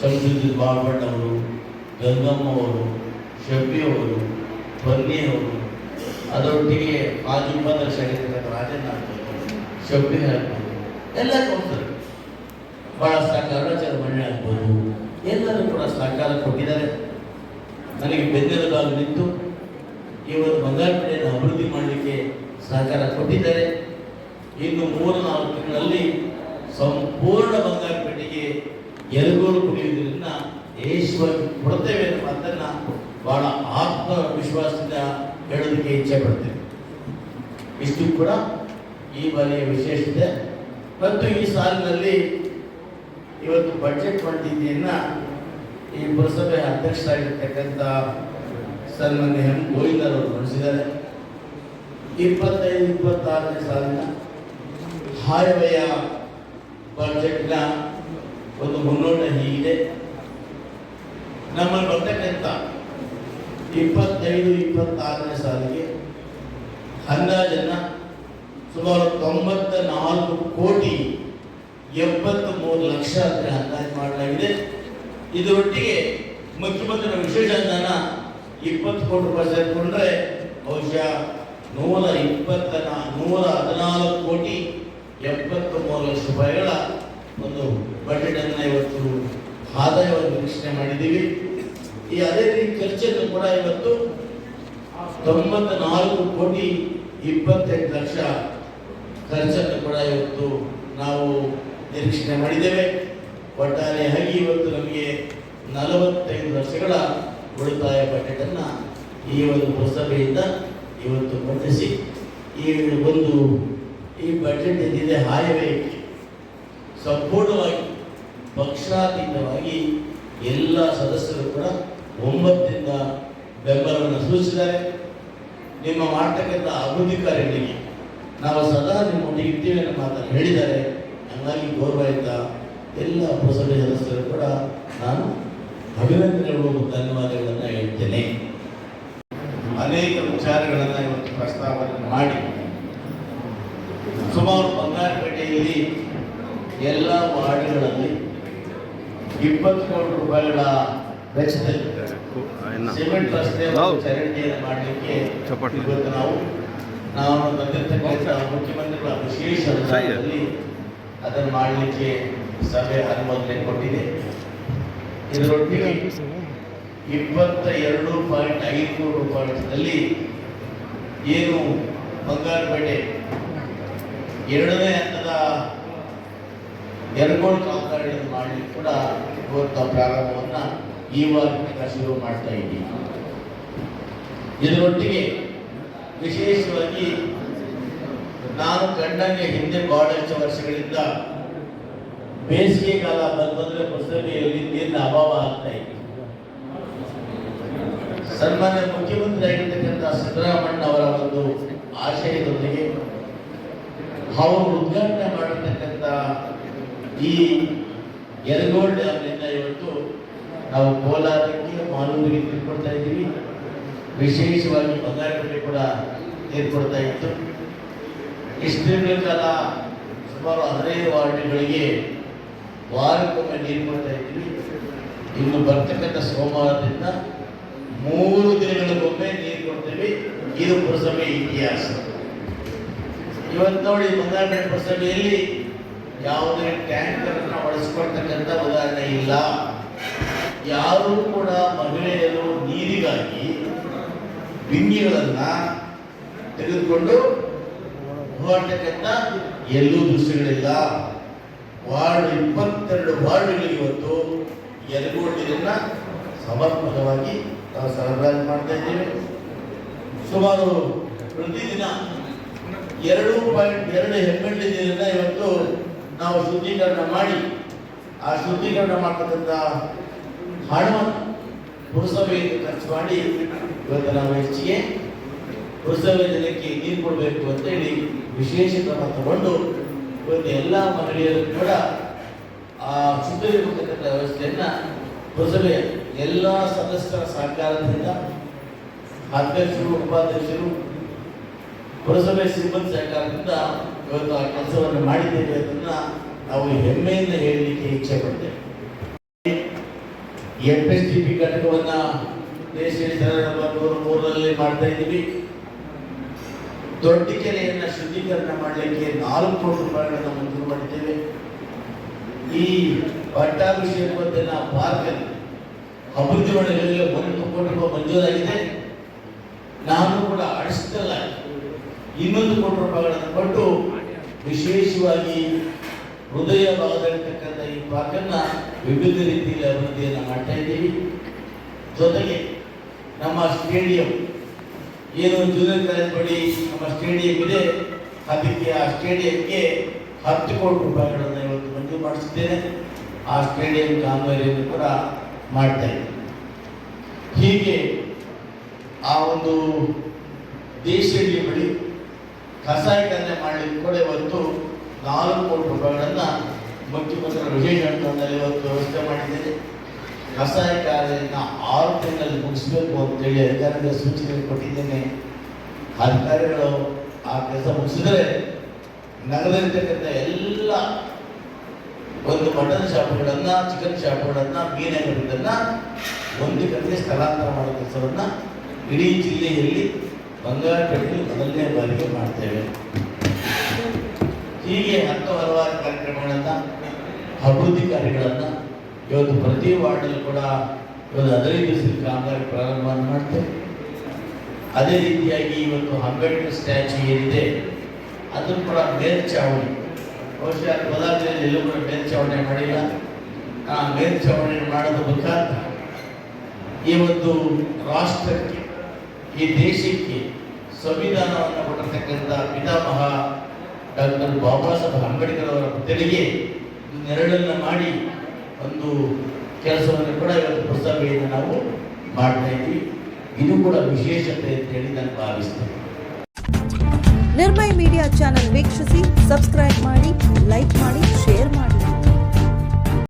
ಶಂಸುದ್ದೀನ್ ಬಾಬಣ್ಣ ಅವರು ಗಂಗಮ್ಮ ಅವರು ಶಬ್ಬಿ ಅವರು ಬನ್ನಿ ಅವರು ಅದರೊಟ್ಟಿಗೆ ಆ ಉಪಾಧ್ಯಕ್ಷ ಶರೀರದ ರಾಜಣ್ಣ ಆಗ್ಬೋದು ಶಬ್ಬಿ ಆಗ್ಬೋದು, ಎಲ್ಲ ಕೊಡ್ತಾರೆ ಬಹಳ ಸಹಕಾರ ಮಣ್ಣೆ ಆಗ್ಬೋದು, ಎಲ್ಲರೂ ಕೂಡ ಸಹಕಾರ ಕೊಟ್ಟಿದ್ದಾರೆ. ನನಗೆ ಬೆನ್ನೆಲುಬಾಗಿ ನಿಂತು ಇವತ್ತು ಬಂಗಾರಪೇಟೆಯನ್ನು ಅಭಿವೃದ್ಧಿ ಮಾಡಲಿಕ್ಕೆ ಸಹಕಾರ ಕೊಟ್ಟಿದ್ದಾರೆ. ಇನ್ನು ಮೂರು ನಾಲ್ಕು ತಿಂಗಳಲ್ಲಿ ಸಂಪೂರ್ಣ ಬಂಗಾರಪೇಟೆಗೆ ಎಲ್ಗೋರು ಕುಡಿಯುವುದರಿಂದ ಈಶ್ವರ ಕೊಡ್ತೇವೆ ಅನ್ನೋ ಮಾತನ್ನ ಬಹಳ ಆತ್ಮವಿಶ್ವಾಸದಿಂದ ಹೇಳೋದಕ್ಕೆ ಇಚ್ಛೆ ಪಡ್ತೇವೆ ಇಷ್ಟು ಕೂಡ ಈ ಬಾರಿಯ ವಿಶೇಷತೆ. ಮತ್ತು ಈ ಸಾಲಿನಲ್ಲಿ ಇವತ್ತು ಬಜೆಟ್ ಮಂಡಿಕೆಯನ್ನ ಈ ಪುರಸಭೆ ಅಧ್ಯಕ್ಷರಾಗಿರ್ತಕ್ಕಂಥ ಸನ್ಮಾನ್ಯ ಎಂ. ಗೋವಿಂದರ್ ಅವರು ನಡೆಸಿದ್ದಾರೆ ಇಪ್ಪತ್ತೈದು, ಇಪ್ಪತ್ತಾರನೇ ಸಾಲಿನ ಆಯವ್ಯಯ ಬಜೆಟ್ನ ಒಂದು ಮುನ್ನೋಟ ಹೀಗಿದೆ. ನಮ್ಮಲ್ಲಿ ಬರ್ತಕ್ಕಂಥ ಇಪ್ಪತ್ತೈದು, ಇಪ್ಪತ್ತಾರನೇ ಸಾಲಿಗೆ ಅಂದಾಜನ್ನು ಸುಮಾರು ತೊಂಬತ್ತ ನಾಲ್ಕು ಕೋಟಿ ಎಪ್ಪತ್ತು ಮೂರು ಲಕ್ಷ ಅಂದರೆ ಅಂದಾಜು ಮಾಡಲಾಗಿದೆ. ಇದರೊಟ್ಟಿಗೆ ಮುಖ್ಯಮಂತ್ರಿ ವಿಶೇಷ ಅನುದಾನ ಇಪ್ಪತ್ತು ಕೋಟಿ ರೂಪಾಯಿ ಸೇರಿಕೊಂಡ್ರೆ ಬಹುಶಃ ನೂರ ಇಪ್ಪತ್ತ ನೂರ ಹದಿನಾಲ್ಕು ಕೋಟಿ ಎಪ್ಪತ್ತು ಮೂರು ಲಕ್ಷ ರೂಪಾಯಿಗಳ ಒಂದು ಬಜೆಟ್ ಇವತ್ತು ಆದಾಯವನ್ನು ವೀಕ್ಷಣೆ ಮಾಡಿದ್ದೀವಿ. ಈ ಅದೇ ರೀತಿ ಖರ್ಚನ್ನು ಕೂಡ ಇವತ್ತು ತೊಂಬತ್ತ ನಾಲ್ಕು ಕೋಟಿ ಇಪ್ಪತ್ತೆಂಟು ಲಕ್ಷ ಖರ್ಚನ್ನು ಕೂಡ ಇವತ್ತು ನಾವು ನಿರೀಕ್ಷಣೆ ಮಾಡಿದ್ದೇವೆ. ಒಟ್ಟಾರೆಯಾಗಿ ಇವತ್ತು ನಮಗೆ ನಲವತ್ತೈದು ವರ್ಷಗಳ ಉಳಿತಾಯ ಬಜೆಟನ್ನು ಈ ಒಂದು ಪುರಸಭೆಯಿಂದ ಇವತ್ತು ಮಂಡಿಸಿ ಈ ಒಂದು ಈ ಬಜೆಟ್ ಏನಿದೆ ಆಯವ್ಯಯಕ್ಕೆ ಸಂಪೂರ್ಣವಾಗಿ ಪಕ್ಷಾತೀತವಾಗಿ ಎಲ್ಲ ಸದಸ್ಯರು ಕೂಡ ಒಂಬತ್ತಿಂದ ಬೆಂಬಲವನ್ನು ಸೂಚಿಸಿದ್ದಾರೆ. ನಿಮ್ಮ ಮಾಡ್ತಕ್ಕಂಥ ಅಭಿವೃದ್ಧಿ ಕಾರ್ಯಗಳಿಗೆ ನಾವು ಸದಾ ನಿಮ್ಮೊಂದಿಗೆ ಇರ್ತೀವಿ ಅನ್ನೋ ಮಾತನ್ನು ಹೇಳಿದ್ದಾರೆ. ಹಂಗಾಗಿ ಗೌರವಯುತ ಎಲ್ಲ ಪುರಸಭೆ ಸದಸ್ಯರು ಕೂಡ ನಾನು ಅಭಿನಂದನೆಗಳು ಧನ್ಯವಾದಗಳನ್ನು ಹೇಳ್ತೇನೆ. ಅನೇಕ ವಿಚಾರಗಳನ್ನು ಇವತ್ತು ಪ್ರಸ್ತಾವನೆ ಮಾಡಿ. ಸುಮಾರು ಬಂಗಾರಪೇಟೆಯಲ್ಲಿ ಎಲ್ಲ ವಾರ್ಡ್ಗಳಲ್ಲಿ ಇಪ್ಪತ್ತು ಕೋಟಿ ರೂಪಾಯಿಗಳ ವೆಚ್ಚದಲ್ಲಿ ಸಿಮೆಂಟ್ ರಸ್ತೆ ಚರಂಡಿಯನ್ನು ಮಾಡಲಿಕ್ಕೆ. ಇವತ್ತು ನಾವು ನಾವು ತಂದಿರ್ತಕ್ಕಂಥ ಮುಖ್ಯಮಂತ್ರಿಗಳ ವಿಶೇಷ ಅನುದಾನದಲ್ಲಿ ಅದನ್ನು ಮಾಡಲಿಕ್ಕೆ ಸಭೆ ಅನುಮೋದನೆ ಕೊಟ್ಟಿದೆ. ಇದರೊಟ್ಟಿಗೆ ಇಪ್ಪತ್ತ ಎರಡು ಪಾಯಿಂಟ್ ಐದು ಕೋಟಿ ರೂಪಾಯಿಗಳಲ್ಲಿ ಏನು ಬಂಗಾರಪೇಟೆ ಎರಡನೇ ಹಂತದ ಎರಗೋಳು ಕಾಮಗಾರಿಗಳನ್ನು ಮಾಡಲಿಕ್ಕೆ ಕೂಡ ಇವತ್ತು ಪ್ರಾರಂಭವನ್ನು ಈ ಶುರು ಮಾಡ್ತಾ ಇದ್ದೀವಿ. ಇದರೊಟ್ಟಿಗೆ ವಿಶೇಷವಾಗಿ ನಾನು ಕಂಡಂಗೆ ಹಿಂದೆ ಬಹಳಷ್ಟು ವರ್ಷಗಳಿಂದ ಬೇಸಿಗೆ ಕಾಲ ಬಂದ್ರೆ ಪುಸ್ತಕದಲ್ಲಿ ನೀರಿನ ಅಭಾವ ಆಗ್ತಾ ಇದೆ. ಸನ್ಮಾನ್ಯ ಮುಖ್ಯಮಂತ್ರಿ ಆಗಿರ್ತಕ್ಕಂಥ ಸಿದ್ದರಾಮಣ್ಣ ಅವರ ಒಂದು ಆಶಯದೊಂದಿಗೆ ಅವರು ಉದ್ಘಾಟನೆ ಮಾಡಿರ್ತಕ್ಕಂಥ ಈ ಯರಗೋಳ್ ಡ್ಯಾಮ್ನಿಂದ ಇವತ್ತು ನಾವು ಕೋಲಾರಕ್ಕೆ ಮಾಲೂರಿಗೆ ನೀರು ಇದ್ದೀವಿ. ವಿಶೇಷವಾಗಿ ಬಂಗಾರಪೇಟೆ ಕೂಡ ನೀರು ಕೊಡ್ತಾ ಇತ್ತು. ಇಷ್ಟು ದಿನಗಳ ಸುಮಾರು ಹದಿನೈದು ವಾರ್ಡ್ಗಳಿಗೆ ವಾರಕ್ಕೊಮ್ಮೆ ನೀರು ಕೊಡ್ತಾ ಇದ್ದೀವಿ. ಇನ್ನು ಬರ್ತಕ್ಕಂಥ ಸೋಮವಾರದಿಂದ ಮೂರು ದಿನಗಳಿಗೊಮ್ಮೆ ನೀರು ಕೊಡ್ತೀವಿ. ಇದು ಪುರಸಭೆ ಇತಿಹಾಸ. ಇವತ್ತು ನೋಡಿ ಬಂಗಾರಪೇಟೆ ಪುರಸಭೆಯಲ್ಲಿ ಯಾವುದೇ ಟ್ಯಾಂಕರ್ ಬಳಸಿಕೊಳ್ತಕ್ಕಂಥ ಉದಾಹರಣೆ ಇಲ್ಲ. ಯಾರೂ ಕೂಡ ಮಹಿಳೆಯರು ನೀರಿಗಾಗಿ ಬಿಂದಿಗಳನ್ನ ತೆಗೆದುಕೊಂಡು ಹೋರಾಟಕ್ಕಂತ ಎಲ್ಲೂ ದೃಶ್ಯಗಳಿಲ್ಲ ವಾರ್ಡ್ ಇಪ್ಪತ್ತೆರಡು ವಾರ್ಡ್ಗಳಿಗೆ ಇವತ್ತು ಎರಗೋಡು ನೀರನ್ನ ಸಮರ್ಪಕವಾಗಿ ನಾವು ಸರಬರಾಜು ಮಾಡ್ತಾ ಇದ್ದೇವೆ. ಸುಮಾರು ಪ್ರತಿದಿನ ಎರಡು ಪಾಯಿಂಟ್ ಎರಡು ನೀರನ್ನ ಇವತ್ತು ನಾವು ಶುದ್ಧೀಕರಣ ಮಾಡಿ, ಆ ಶುದ್ಧೀಕರಣ ಮಾಡ್ತಕ್ಕಂಥ ಹಣವನ್ನು ಪುರಸಭೆಯಿಂದ ಖರ್ಚು ಮಾಡಿ, ಇವತ್ತು ನಾವು ಹೆಚ್ಚಿಗೆ ಪುರಸಭೆ ಜನಕ್ಕೆ ನೀರು ಕೊಡಬೇಕು ಅಂತೇಳಿ ವಿಶೇಷ ಕ್ರಮ ತಗೊಂಡು ಇವತ್ತು ಎಲ್ಲ ಮಹಿಳೆಯರು ಕೂಡ ಆ ಶುದ್ಧೀಕರಿಸತಕ್ಕಂಥ ವ್ಯವಸ್ಥೆಯನ್ನು ಪುರಸಭೆ ಎಲ್ಲ ಸದಸ್ಯರ ಸಹಕಾರದಿಂದ ಅಧ್ಯಕ್ಷರು, ಉಪಾಧ್ಯಕ್ಷರು, ಪುರಸಭೆ ಸಿಬ್ಬಂದಿ ಸಹಕಾರದಿಂದ ಇವತ್ತು ಆ ಕೆಲಸವನ್ನು ಮಾಡಿದ್ದೇವೆ ಅದನ್ನ ನಾವು ಹೆಮ್ಮೆಯಿಂದ ಹೇಳಲಿಕ್ಕೆ ಇಚ್ಛೆ ಪಡ್ತೇವೆ. ಎಫ್ ಎಸ್ ಡಿ ಪಿ ಘಟಕವನ್ನ ದೇಶ ಮೂರರಲ್ಲಿ ಮಾಡ್ತಾ ಇದ್ದೀವಿ. ದೊಡ್ಡ ಕೆರೆಯನ್ನ ಶುದ್ಧೀಕರಣ ಮಾಡಲಿಕ್ಕೆ ನಾಲ್ಕು ಕೋಟಿ ರೂಪಾಯಿಗಳನ್ನು ಮಂಜೂರು ಮಾಡಿದ್ದೇವೆ. ಈ ಪಟ್ಟಾಭಿಷೇಕ ಪಾರ್ಕ್ ಅಭಿವೃದ್ಧಿ ಮಾಡಲಿಕ್ಕೆ ಒಂದು ಕೋಟಿ ರೂಪಾಯಿ ಮಂಜೂರಾಗಿದೆ. ನಾನು ಕೂಡ ಅಡಿಸ್ತಲ್ಲ ಇನ್ನೊಂದು ಕೋಟಿ ರೂಪಾಯಿಗಳನ್ನು ಕೊಟ್ಟು ವಿಶೇಷವಾಗಿ ಹೃದಯ ಭಾಗದಲ್ಲಿರ್ತಕ್ಕಂಥ ಈ ಪಾಕನ್ನು ವಿವಿಧ ರೀತಿಯಲ್ಲಿ ಅಭಿವೃದ್ಧಿಯನ್ನು ಮಾಡ್ತಾ ಇದ್ದೀವಿ. ಜೊತೆಗೆ ನಮ್ಮ ಸ್ಟೇಡಿಯಂ, ಏನು ಜೂನಿಯರ್ ಕಾಲೇಜ್ ಬಳಿ ನಮ್ಮ ಸ್ಟೇಡಿಯಂ ಇದೆ, ಅದಕ್ಕೆ ಆ ಸ್ಟೇಡಿಯಂಗೆ ಹತ್ತು ಕೋಟಿ ರೂಪಾಯಿಗಳನ್ನು ಇವತ್ತು ಮಂಜೂರು ಮಾಡಿಸಿದ್ದೇನೆ. ಆ ಸ್ಟೇಡಿಯಂ ಕಾಮಗಾರಿಯನ್ನು ಕೂಡ ಮಾಡ್ತಾ ಇದ್ದೀವಿ. ಹೀಗೆ ಆ ಒಂದು ದೇಶದಲ್ಲಿ ಬಳಿ ಕಸಾಯಿಖಾನೆ ಮಾಡಲಿಕ್ಕೆ ಕೂಡ ಇವತ್ತು ನಾಲ್ಕು ಕೋಟಿ ರೂಪಾಯಿಗಳನ್ನು ಮುಖ್ಯಮಂತ್ರಿ ವಿಶೇಷ ಹಂತದಲ್ಲಿ ಇವತ್ತು ವ್ಯವಸ್ಥೆ ಮಾಡಿದ್ದೇನೆ. ಕಾರ್ಯನ ಆರು ತಿಂಗಳಲ್ಲಿ ಮುಗಿಸ್ಬೇಕು ಅಂತೇಳಿ ಅಧಿಕಾರಿಗಳ ಸೂಚನೆ ಕೊಟ್ಟಿದ್ದೇನೆ. ಅಧಿಕಾರಿಗಳು ಆ ಕೆಲಸ ಮುಗಿಸಿದ್ರೆ ನಗರದಲ್ಲಿರ್ತಕ್ಕಂಥ ಎಲ್ಲ ಒಂದು ಮಟನ್ ಶಾಪ್ಗಳನ್ನು ಚಿಕನ್ ಶಾಪ್ಗಳನ್ನು ಮೀನ್ ಅಂಗಡಿಗಳನ್ನು ಒಂದು ಕಡೆಗೆ ಸ್ಥಳಾಂತರ ಮಾಡೋ ಕೆಲಸವನ್ನು ಇಡೀ ಜಿಲ್ಲೆಯಲ್ಲಿ ಬಂಗಾರಪೇಟೆಯಲ್ಲಿ ಮೊದಲನೇ ಬಾರಿಗೆ ಮಾಡ್ತೇವೆ. ಹೀಗೆ ಹತ್ತು ಹಲವಾರು ಕಾರ್ಯಕ್ರಮಗಳನ್ನು, ಅಭಿವೃದ್ಧಿ ಕಾರ್ಯಗಳನ್ನು ಇವತ್ತು ಪ್ರತಿ ವಾರ್ಡಲ್ಲಿ ಕೂಡ ಇವತ್ತು ಹದಿನೈದು ದಿವಸದ ಕಾಮಗಾರಿ ಪ್ರಾರಂಭವನ್ನು ಮಾಡ್ತೇವೆ. ಅದೇ ರೀತಿಯಾಗಿ ಇವತ್ತು ಅಂಬೇಡ್ಕರ್ ಸ್ಟ್ಯಾಚ್ಯೂ ಏನಿದೆ, ಅದನ್ನು ಕೂಡ ಮೇಲ್ಚಾವಣಿ, ಬಹುಶಃ ಕೋಲಾರದಲ್ಲಿ ಎಲ್ಲೂ ಕೂಡ ಮೇಲ್ಚಾವಣಿ ಮಾಡಿಲ್ಲ. ಆ ಮೇಲ್ಚಾವಣಿ ಮಾಡೋದ್ರ ಮುಖಾಂತರ ಈ ಒಂದು ರಾಷ್ಟ್ರಕ್ಕೆ ಈ ದೇಶಕ್ಕೆ ಸಂವಿಧಾನವನ್ನು ಕೊಟ್ಟಿರ್ತಕ್ಕಂಥ ಪಿತಾಮಹ ಡಾಕ್ಟರ್ ಬಾಬಾ ಸಾಹೇಬ್ ಅಂಬೇಡ್ಕರ್ ಅವರ ತೆರಿಗೆ ನೆರಳನ್ನು ಮಾಡಿ ಒಂದು ಕೆಲಸವನ್ನು ಕೂಡ ಇವತ್ತು ಪ್ರಸ್ತಾವಿಯನ್ನು ನಾವು ಮಾಡ್ತಾ ಇದ್ದೀವಿ. ಇದು ಕೂಡ ವಿಶೇಷತೆ ಅಂತ ಹೇಳಿ ನಾನು ಭಾವಿಸ್ತೇನೆ. ನಿರ್ಮಯ್ ಮೀಡಿಯಾ ಚಾನೆಲ್ ವೀಕ್ಷಿಸಿ, ಸಬ್ಸ್ಕ್ರೈಬ್ ಮಾಡಿ, ಲೈಕ್ ಮಾಡಿ, ಶೇರ್ ಮಾಡಿ.